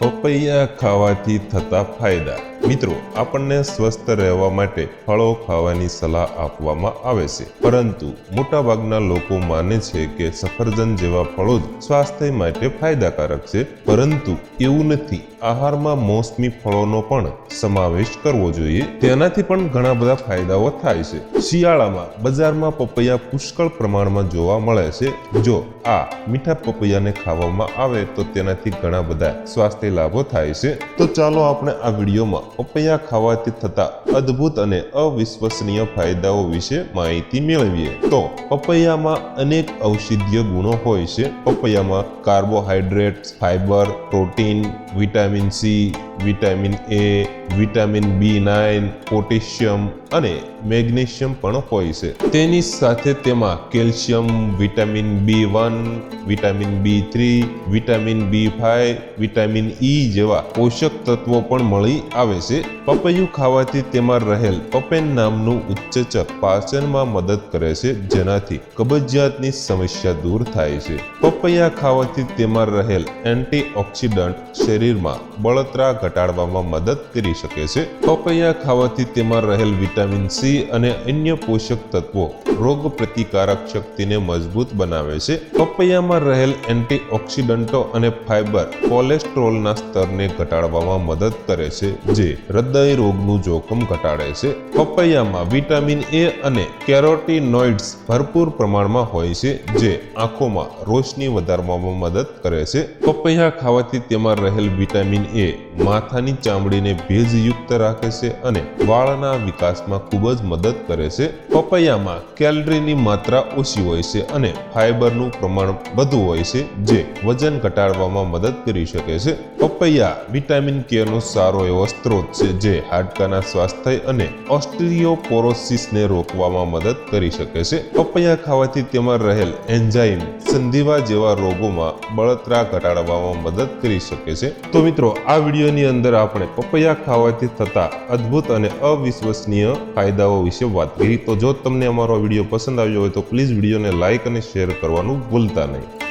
પપૈયા ખાવાથી થતા ફાયદા. મિત્રો, આપણને સ્વસ્થ રહેવા માટે ફળો ખાવાની સલાહ આપવામાં આવે છે. પરંતુ મોટાભાગના લોકો માને છે કે સફરજન જેવા ફળો જ સ્વાસ્થ્ય માટે ફાયદાકારક છે. પરંતુ એવું નથી. આહારમાં મોસમી ફળોનો પણ સમાવેશ કરવો જોઈએ. તેનાથી પણ ઘણા બધા ફાયદાઓ થાય છે. શિયાળામાં બજારમાં પપૈયા પુષ્કળ પ્રમાણમાં જોવા મળે છે. જો આ મીઠા પપૈયાને ખાવામાં આવે તો તેનાથી ઘણા બધા સ્વાસ્થ્ય લાભો થાય છે. તો ચાલો આપણે આ વિડીયોમાં પપૈયા ખાવાથી થતા અદ્ભુત અને અવિશ્વસનીય ફાયદાઓ વિશે માહિતી મેળવીએ. તો પપૈયામાં અનેક ઔષધીય ગુણો હોય છે. પપૈયામાં carbohydrates fibre protein, vitamin C vitamin A vitamin B nine potassium અને મેગ્નેશિયમ પણ હોય છે. તેની સાથે તેમાં calcium, vitamin B one vitamin B three vitamin B five vitamin E જેવા પોષક તત્વો પણ મળી આવે છે. પપૈયું ખાવાથી તેમાં રહેલ પપેન નામનું ઉચ્ચેચક પાચનમાં મદદ કરે છે, જેનાથી કબજિયાતની સમસ્યા દૂર થાય છે. પપૈયા ખાવાથી તેમાં રહેલ એન્ટીઓક્સિડન્ટ શરીરમાં બળતરા ઘટાડવામાં મદદ કરી શકે છે. પપૈયા ખાવાથી તેમાં રહેલ વિટામિન સી અને અન્ય પોષક તત્વો રોગ પ્રતિકારક શક્તિને મજબૂત બનાવે છે. પપૈયામાં રહેલ એન્ટીઓક્સિડન્ટો અને ફાઇબર કોલેસ્ટ્રોલના સ્તરને ઘટાડવામાં મદદ કરે છે, જે હૃદય રોગનું જોખમ ઘટાડે છે. પપૈયામાં વિટામિન એ અને કેરોટીનોઇડ્સ ભરપૂર પ્રમાણમાં હોય છે, જે આંખોમાં રોશની વધારવામાં મદદ કરે છે. પપૈયા ખાવાથી તેમાં રહેલ વિટામિન એ માથાની ચામડીને ભેજયુક્ત રાખે છે અને વાળના વિકાસમાં ખૂબ જ મદદ કરે છે. પપૈયામાં કેલરીની માત્રા ઓછી હોય છે અને ફાઇબરનું પ્રમાણ વધુ હોય છે, જે વજન ઘટાડવામાં મદદ કરી શકે છે. પપૈયા વિટામિન કે નો સારો એવો સ્ત્રોત છે, જે હાડકાના સ્વાસ્થ્ય અને ઓસ્ટ્રિયોપોરોસિસને રોકવામાં મદદ કરી શકે છે. પપૈયા ખાવાથી તેમાં રહેલ એન્ઝાઇમ સંધિવા જેવા રોગોમાં બળતરા ઘટાડવામાં મદદ કરી શકે છે. તો મિત્રો, આ વિડીયોની અંદર આપણે પપૈયા ખાવાથી થતા અદ્ભુત અને અવિશ્વસનીય ફાયદાઓ વિશે વાત કરી. તો જો તમને અમારો વીડિયો પસંદ આવ્યો હોય તો પ્લીઝ વિડીયોને લાઇક અને શેર કરવાનું ભૂલતા નહીં.